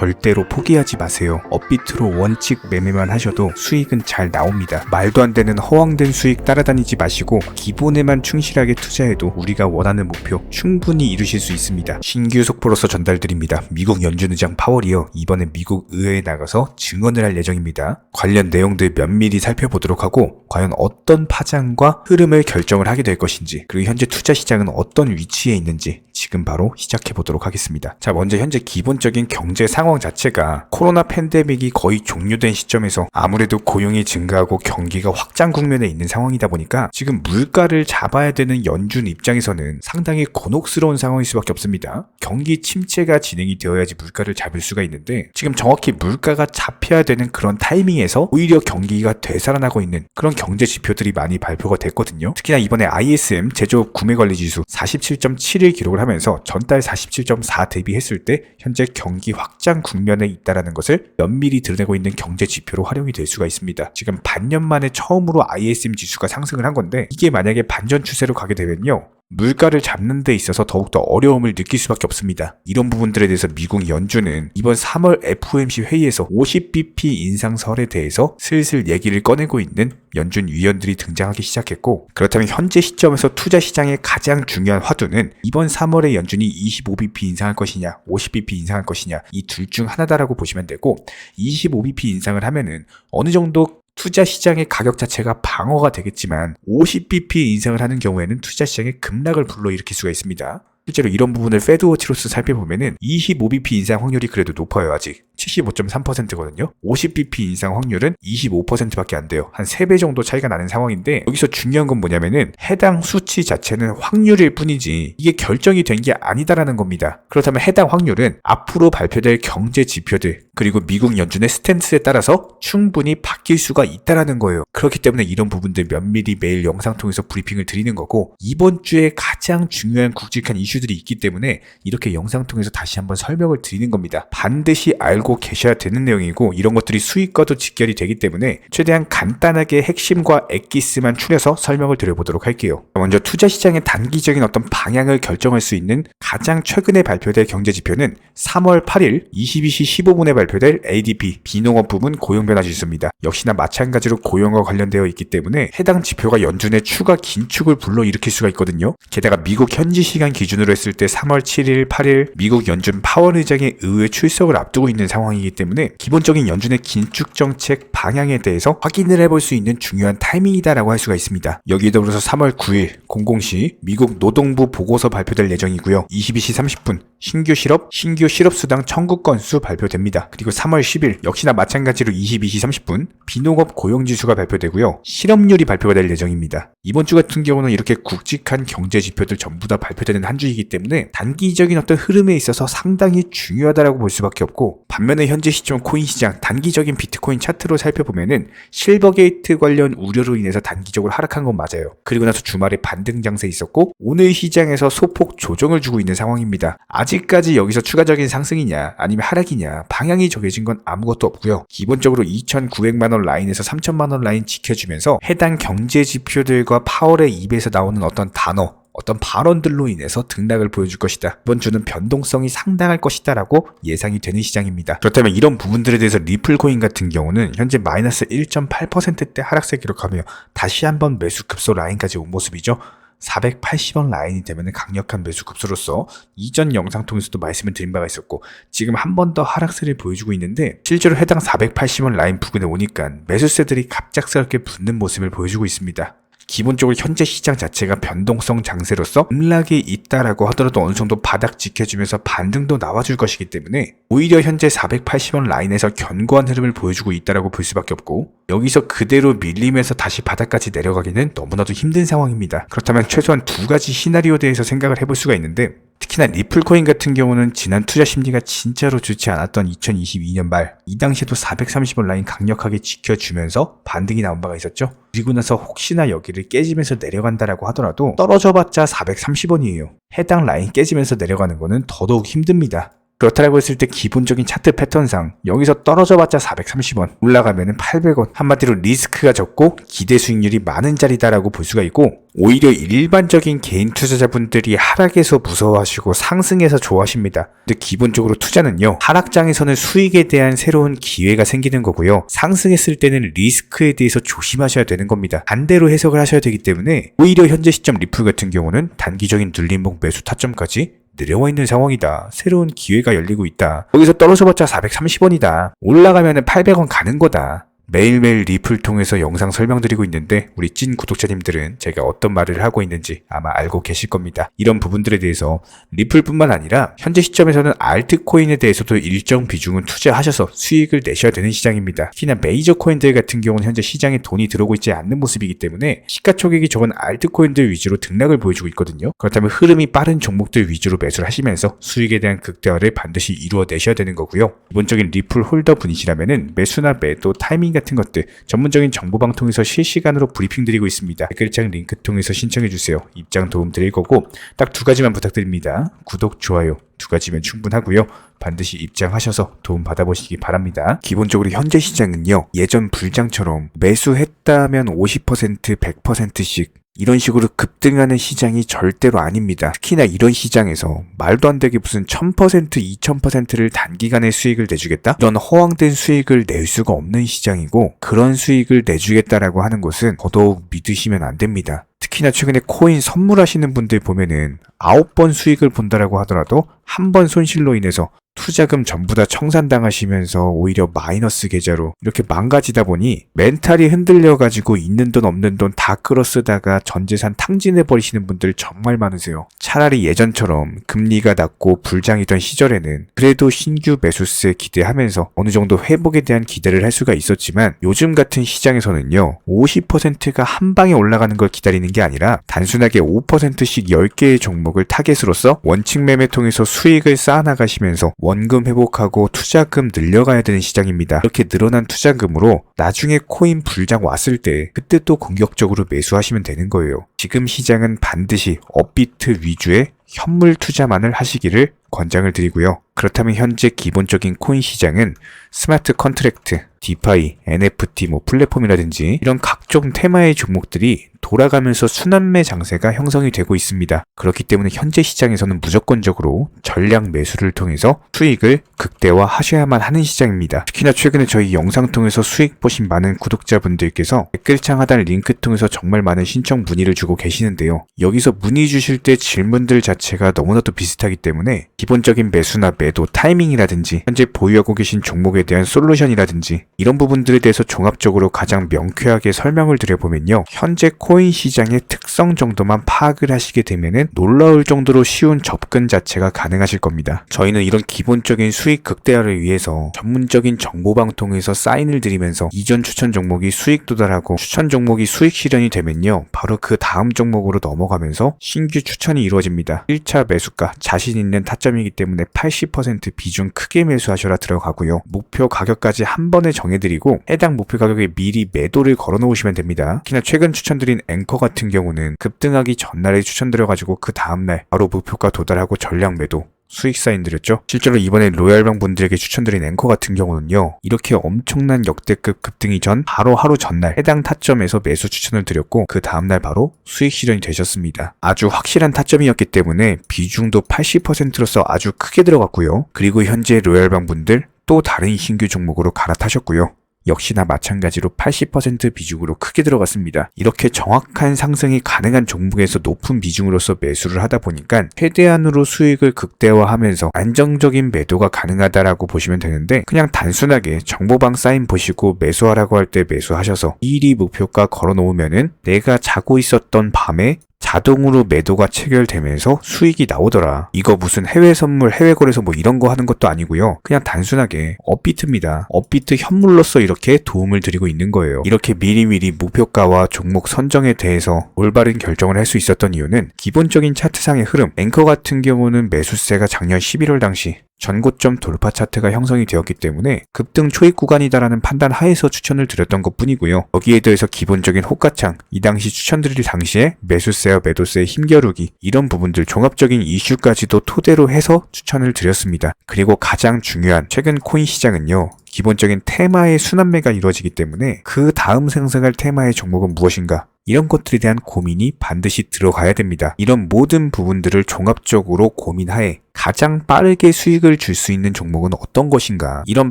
절대로 포기하지 마세요. 업비트로 원칙 매매만 하셔도 수익은 잘 나옵니다. 말도 안 되는 허황된 수익 따라다니지 마시고 기본에만 충실하게 투자해도 우리가 원하는 목표 충분히 이루실 수 있습니다. 신규 속보로서 전달드립니다. 미국 연준 의장 파월이요. 이번에 미국 의회에 나가서 증언을 할 예정입니다. 관련 내용들 면밀히 살펴보도록 하고 과연 어떤 파장과 흐름을 결정을 하게 될 것인지 그리고 현재 투자 시장은 어떤 위치에 있는지 지금 바로 시작해 보도록 하겠습니다. 자, 먼저 현재 기본적인 경제 상황 자체가 코로나 팬데믹이 거의 종료된 시점에서 아무래도 고용이 증가하고 경기가 확장 국면에 있는 상황이다 보니까 지금 물가를 잡아야 되는 연준 입장에서는 상당히 곤혹스러운 상황일 수밖에 없습니다. 경기 침체가 진행이 되어야지 물가를 잡을 수가 있는데 지금 정확히 물가가 잡혀야 되는 그런 타이밍에서 오히려 경기가 되살아나고 있는 그런 경제 지표들이 많이 발표가 됐거든요. 특히나 이번에 ISM 제조업 구매 관리 지수 47.7을 기록을 하면서 전달 47.4 대비했을 때 현재 경기 확장 국면에 있다라는 것을 면밀히 드러내고 있는 경제 지표로 활용이 될 수가 있습니다. 지금 반년 만에 처음으로 ISM 지수가 상승을 한 건데 이게 만약에 반전 추세로 가게 되면요. 물가를 잡는 데 있어서 더욱더 어려움을 느낄 수밖에 없습니다. 이런 부분들에 대해서 미국 연준은 이번 3월 FOMC 회의에서 50bp 인상설에 대해서 슬슬 얘기를 꺼내고 있는 연준 위원들이 등장하기 시작했고 그렇다면 현재 시점에서 투자 시장의 가장 중요한 화두는 이번 3월에 연준이 25bp 인상할 것이냐 50bp 인상할 것이냐 이 둘 중 하나다라고 보시면 되고 25bp 인상을 하면은 어느 정도 투자 시장의 가격 자체가 방어가 되겠지만 50bp 인상을 하는 경우에는 투자 시장의 급락을 불러일으킬 수가 있습니다. 실제로 이런 부분을 페드워치로서 살펴보면은 25bp 인상 확률이 그래도 높아요 아직. 75.3%거든요. 50bp 인상 확률은 25%밖에 안 돼요. 한 3배 정도 차이가 나는 상황인데 여기서 중요한 건 뭐냐면은 해당 수치 자체는 확률일 뿐이지 이게 결정이 된 게 아니다라는 겁니다. 그렇다면 해당 확률은 앞으로 발표될 경제 지표들 그리고 미국 연준의 스탠스에 따라서 충분히 바뀔 수가 있다라는 거예요. 그렇기 때문에 이런 부분들 면밀히 매일 영상 통해서 브리핑을 드리는 거고 이번 주에 가장 중요한 굵직한 이슈 들이 있기 때문에 이렇게 영상 통해서 다시 한번 설명을 드리는 겁니다. 반드시 알고 계셔야 되는 내용이고 이런 것들이 수익과도 직결이 되기 때문에 최대한 간단하게 핵심과 엑기스만 추려서 설명을 드려보도록 할게요. 먼저 투자 시장의 단기적인 어떤 방향을 결정할 수 있는 가장 최근에 발표될 경제 지표는 3월 8일 22시 15분에 발표될 ADP 비농업 부문 고용 변화 지수입니다. 역시나 마찬가지로 고용과 관련되어 있기 때문에 해당 지표가 연준의 추가 긴축을 불러일으킬 수가 있거든요. 게다가 미국 현지 시간 기준으로 했을 때 3월 7일, 8일 미국 연준 파월 의장의 의회 출석을 앞두고 있는 상황이기 때문에 기본적인 연준의 긴축 정책 방향에 대해서 확인을 해볼 수 있는 중요한 타이밍이다라고 할 수가 있습니다. 여기에 더불어서 3월 9일 00시 미국 노동부 보고서 발표될 예정이고요. 22시 30분 신규 실업, 신규 실업 수당 청구 건수 발표됩니다. 그리고 3월 10일 역시나 마찬가지로 22시 30분 비농업 고용 지수가 발표되고요. 실업률이 발표가 될 예정입니다. 이번 주 같은 경우는 이렇게 굵직한 경제 지표들 전부 다 발표되는 한 주 이기 때문에 단기적인 어떤 흐름에 있어서 상당히 중요하다라고 볼 수밖에 없고 반면에 현재 시점 코인 시장 단기적인 비트코인 차트로 살펴보면은 실버게이트 관련 우려로 인해서 단기적으로 하락한 건 맞아요. 그리고 나서 주말에 반등 장세 있었고 오늘 시장에서 소폭 조정을 주고 있는 상황입니다. 아직까지 여기서 추가적인 상승이냐 아니면 하락이냐 방향이 정해진 건 아무것도 없고요. 기본적으로 2,900만 원 라인에서 3천만 원 라인 지켜주면서 해당 경제 지표들과 파월의 입에서 나오는 어떤 단어 어떤 발언들로 인해서 등락을 보여줄 것이다. 이번 주는 변동성이 상당할 것이다 라고 예상이 되는 시장입니다. 그렇다면 이런 부분들에 대해서 리플코인 같은 경우는 현재 마이너스 1.8%대 하락세 기록하며 다시 한번 매수 급소 라인까지 온 모습이죠. 480원 라인이 되면 강력한 매수 급소로서 이전 영상 통해서도 말씀을 드린 바가 있었고 지금 한 번 더 하락세를 보여주고 있는데 실제로 해당 480원 라인 부근에 오니까 매수세들이 갑작스럽게 붙는 모습을 보여주고 있습니다. 기본적으로 현재 시장 자체가 변동성 장세로서 급락이 있다라고 하더라도 어느 정도 바닥 지켜주면서 반등도 나와줄 것이기 때문에 오히려 현재 480원 라인에서 견고한 흐름을 보여주고 있다라고 볼 수밖에 없고 여기서 그대로 밀림에서 다시 바닥까지 내려가기는 너무나도 힘든 상황입니다. 그렇다면 최소한 두 가지 시나리오에 대해서 생각을 해볼 수가 있는데 특히나 리플 코인 같은 경우는 지난 투자 심리가 진짜로 좋지 않았던 2022년 말 이 당시에도 430원 라인 강력하게 지켜주면서 반등이 나온 바가 있었죠. 그리고 나서 혹시나 여기를 깨지면서 내려간다라고 하더라도 떨어져봤자 430원이에요. 해당 라인 깨지면서 내려가는 거는 더더욱 힘듭니다. 그렇다고 했을 때 기본적인 차트 패턴상 여기서 떨어져봤자 430원, 올라가면은 800원. 한마디로 리스크가 적고 기대 수익률이 많은 자리다라고 볼 수가 있고 오히려 일반적인 개인 투자자분들이 하락에서 무서워하시고 상승에서 좋아하십니다. 근데 기본적으로 투자는요, 하락장에서는 수익에 대한 새로운 기회가 생기는 거고요. 상승했을 때는 리스크에 대해서 조심하셔야 되는 겁니다. 반대로 해석을 하셔야 되기 때문에 오히려 현재 시점 리플 같은 경우는 단기적인 눌림목 매수 타점까지 내려와 있는 상황이다. 새로운 기회가 열리고 있다. 여기서 떨어져봤자 430원이다. 올라가면은 800원 가는 거다. 매일매일 리플 통해서 영상 설명드리고 있는데 우리 찐 구독자님들은 제가 어떤 말을 하고 있는지 아마 알고 계실 겁니다. 이런 부분들에 대해서 리플뿐만 아니라 현재 시점에서는 알트코인에 대해서도 일정 비중은 투자하셔서 수익을 내셔야 되는 시장입니다. 특히나 메이저 코인들 같은 경우는 현재 시장에 돈이 들어오고 있지 않는 모습이기 때문에 시가총액이 적은 알트코인들 위주로 등락을 보여주고 있거든요. 그렇다면 흐름이 빠른 종목들 위주로 매수를 하시면서 수익에 대한 극대화를 반드시 이루어내셔야 되는 거고요. 기본적인 리플 홀더 분이시라면은 매수나 매도 타이밍 같은 것들 전문적인 정보방 통해서 실시간으로 브리핑 드리고 있습니다. 댓글창 링크 통해서 신청해 주세요. 입장 도움 드릴 거고 딱 두 가지만 부탁드립니다. 구독, 좋아요 두 가지면 충분하고요. 반드시 입장하셔서 도움 받아보시기 바랍니다. 기본적으로 현재 시장은요. 예전 불장처럼 매수했다면 50% 100%씩 이런 식으로 급등하는 시장이 절대로 아닙니다. 특히나 이런 시장에서 말도 안 되게 무슨 1000% 2000%를 단기간에 수익을 내주겠다? 이런 허황된 수익을 낼 수가 없는 시장이고 그런 수익을 내주겠다라고 하는 것은 더더욱 믿으시면 안 됩니다. 특히나 최근에 코인 선물하시는 분들 보면은 9번 수익을 본다라고 하더라도 한 번 손실로 인해서 투자금 전부 다 청산당하시면서 오히려 마이너스 계좌로 이렇게 망가지다 보니 멘탈이 흔들려가지고 있는 돈 없는 돈 다 끌어쓰다가 전재산 탕진해버리시는 분들 정말 많으세요. 차라리 예전처럼 금리가 낮고 불장이던 시절에는 그래도 신규 매수세 기대하면서 어느 정도 회복에 대한 기대를 할 수가 있었지만 요즘 같은 시장에서는요 50%가 한 방에 올라가는 걸 기다리는 게 아니라 단순하게 5%씩 10개의 종목을 타겟으로서 원칙 매매 통해서 수익을 쌓아나가시면서 원금 회복하고 투자금 늘려가야 되는 시장입니다. 이렇게 늘어난 투자금으로 나중에 코인 불장 왔을 때 그때 또 공격적으로 매수하시면 되는 거예요. 지금 시장은 반드시 업비트 위주의 현물 투자만을 하시기를 권장을 드리고요. 그렇다면 현재 기본적인 코인 시장은 스마트 컨트랙트, 디파이, NFT, 뭐 플랫폼이라든지 이런 각종 테마의 종목들이 돌아가면서 순환매 장세가 형성이 되고 있습니다. 그렇기 때문에 현재 시장에서는 무조건적으로 전량 매수를 통해서 수익을 극대화하셔야만 하는 시장입니다. 특히나 최근에 저희 영상 통해서 수익 보신 많은 구독자분들께서 댓글창 하단 링크 통해서 정말 많은 신청 문의를 주고 계시는데요. 여기서 문의 주실 때 질문들 자체 가 너무나도 비슷하기 때문에 기본적인 매수나 매도 타이밍이라든지 현재 보유하고 계신 종목에 대한 솔루션이라든지 이런 부분들에 대해서 종합적으로 가장 명쾌하게 설명을 드려보면요. 현재 코인 시장의 특성 정도만 파악을 하시게 되면은 놀라울 정도로 쉬운 접근 자체가 가능하실 겁니다. 저희는 이런 기본적인 수익 극대화를 위해서 전문적인 정보방 통해서 사인을 드리면서 이전 추천 종목이 수익 도달하고 추천 종목이 수익 실현이 되면요. 바로 그 다음 종목으로 넘어가면서 신규 추천이 이루어집니다. 1차 매수가 자신 있는 타점이기 때문에 80% 비중 크게 매수하셔라 들어가고요. 목표 가격까지 한 번에 정해드리고 해당 목표 가격에 미리 매도를 걸어 놓으시면 됩니다. 특히나 최근 추천드린 앵커 같은 경우는 급등하기 전날에 추천드려가지고 그 다음날 바로 목표가 도달하고 전량 매도 수익 사인 드렸죠. 실제로 이번에 로얄병 분들에게 추천드린 앵커 같은 경우는요. 이렇게 엄청난 역대급 급등이 전 바로 하루 전날 해당 타점에서 매수 추천을 드렸고 그 다음날 바로 수익 실현이 되셨습니다. 아주 확실한 타점이었기 때문에 비중도 80%로서 아주 크게 들어갔고요. 그리고 현재 로얄병 분들 또 다른 신규 종목으로 갈아타셨고요. 역시나 마찬가지로 80% 비중으로 크게 들어갔습니다. 이렇게 정확한 상승이 가능한 종목에서 높은 비중으로서 매수를 하다 보니까 최대한으로 수익을 극대화하면서 안정적인 매도가 가능하다라고 보시면 되는데 그냥 단순하게 정보방 사인 보시고 매수하라고 할 때 매수하셔서 일이 목표가 걸어 놓으면은 내가 자고 있었던 밤에 자동으로 매도가 체결되면서 수익이 나오더라. 이거 무슨 해외 선물, 해외 거래소 뭐 이런 거 하는 것도 아니고요. 그냥 단순하게 업비트입니다. 업비트 현물로서 이렇게 도움을 드리고 있는 거예요. 이렇게 미리미리 목표가와 종목 선정에 대해서 올바른 결정을 할 수 있었던 이유는 기본적인 차트상의 흐름, 앵커 같은 경우는 매수세가 작년 11월 당시 전고점 돌파 차트가 형성이 되었기 때문에 급등 초입 구간이다라는 판단 하에서 추천을 드렸던 것 뿐이고요. 여기에 대해서 기본적인 호가창, 이 당시 추천드릴 당시에 매수세와 매도세의 힘겨루기, 이런 부분들 종합적인 이슈까지도 토대로 해서 추천을 드렸습니다. 그리고 가장 중요한 최근 코인 시장은요. 기본적인 테마의 순환매가 이루어지기 때문에 그 다음 생성할 테마의 종목은 무엇인가? 이런 것들에 대한 고민이 반드시 들어가야 됩니다. 이런 모든 부분들을 종합적으로 고민하에 가장 빠르게 수익을 줄 수 있는 종목은 어떤 것인가 이런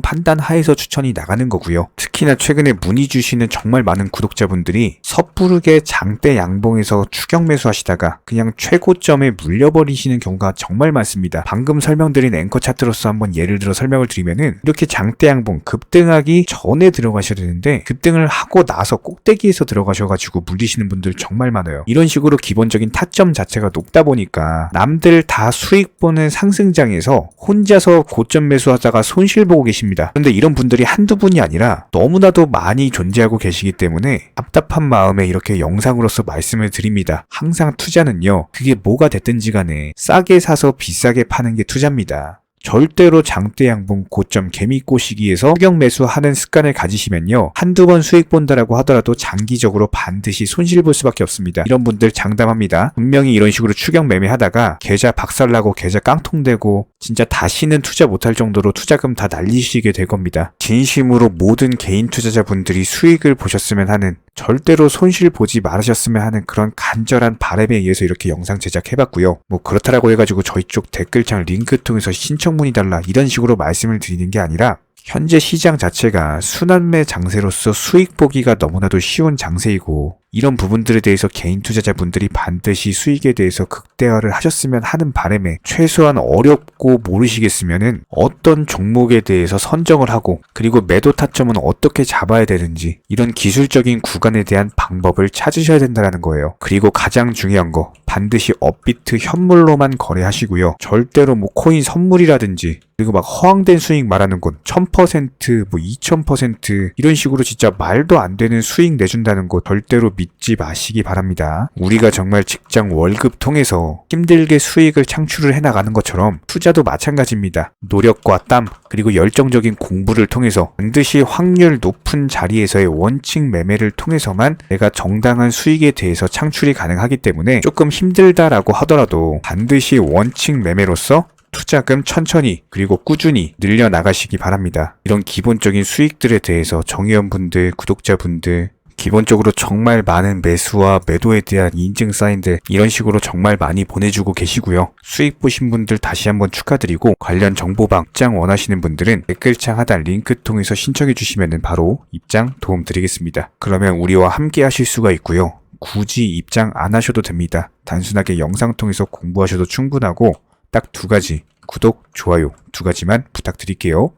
판단 하에서 추천이 나가는 거고요. 특히나 최근에 문의 주시는 정말 많은 구독자분들이 섣부르게 장대 양봉에서 추격 매수하시다가 그냥 최고점에 물려버리시는 경우가 정말 많습니다. 방금 설명드린 앵커 차트로서 한번 예를 들어 설명을 드리면은 이렇게 장대 양봉 급등하기 전에 들어가셔야 되는데 급등을 하고 나서 꼭대기에서 들어가셔가지고 물리시는 분들 정말 많아요. 이런 식으로 기본적인 타점 자체가 높다 보니까 남들 다 수익 보는 상승장에서 혼자서 고점 매수하다가 손실 보고 계십니다. 그런데 이런 분들이 한두 분이 아니라 너무나도 많이 존재하고 계시기 때문에 답답한 마음에 이렇게 영상으로서 말씀을 드립니다. 항상 투자는요, 그게 뭐가 됐든지 간에 싸게 사서 비싸게 파는 게 투자입니다. 절대로 장대 양봉 고점 개미 꼬시기에서 추격 매수하는 습관을 가지시면요. 한두 번 수익 본다라고 하더라도 장기적으로 반드시 손실 볼 수밖에 없습니다. 이런 분들 장담합니다. 분명히 이런 식으로 추격 매매하다가 계좌 박살나고 계좌 깡통되고 진짜 다시는 투자 못할 정도로 투자금 다 날리시게 될 겁니다. 진심으로 모든 개인 투자자분들이 수익을 보셨으면 하는 절대로 손실 보지 말으셨으면 하는 그런 간절한 바람에 의해서 이렇게 영상 제작해봤고요. 뭐 그렇다라고 해가지고 저희 쪽 댓글창 링크 통해서 신청문의 달라 이런 식으로 말씀을 드리는 게 아니라 현재 시장 자체가 순환매 장세로서 수익 보기가 너무나도 쉬운 장세이고 이런 부분들에 대해서 개인 투자자분들이 반드시 수익에 대해서 극대화를 하셨으면 하는 바람에 최소한 어렵고 모르시겠으면은 어떤 종목에 대해서 선정을 하고 그리고 매도 타점은 어떻게 잡아야 되는지 이런 기술적인 구간에 대한 방법을 찾으셔야 된다는 거예요. 그리고 가장 중요한 거 반드시 업비트 현물로만 거래하시고요. 절대로 뭐 코인 선물이라든지 그리고 막 허황된 수익 말하는 건 1000%, 뭐 2000% 이런 식으로 진짜 말도 안 되는 수익 내준다는 거 절대로 믿지 마시기 바랍니다. 우리가 정말 직장 월급 통해서 힘들게 수익을 창출을 해나가는 것처럼 투자도 마찬가지입니다. 노력과 땀, 그리고 열정적인 공부를 통해서 반드시 확률 높은 자리에서의 원칙 매매를 통해서만 내가 정당한 수익에 대해서 창출이 가능하기 때문에 조금 힘들다라고 하더라도 반드시 원칙 매매로서 투자금 천천히 그리고 꾸준히 늘려나가시기 바랍니다. 이런 기본적인 수익들에 대해서 정의원분들, 구독자분들, 기본적으로 정말 많은 매수와 매도에 대한 인증 사인들 이런 식으로 정말 많이 보내주고 계시고요. 수익 보신 분들 다시 한번 축하드리고 관련 정보방 입장 원하시는 분들은 댓글창 하단 링크 통해서 신청해 주시면 바로 입장 도움 드리겠습니다. 그러면 우리와 함께 하실 수가 있고요. 굳이 입장 안 하셔도 됩니다. 단순하게 영상 통해서 공부하셔도 충분하고 딱 두 가지 구독, 좋아요 두 가지만 부탁드릴게요.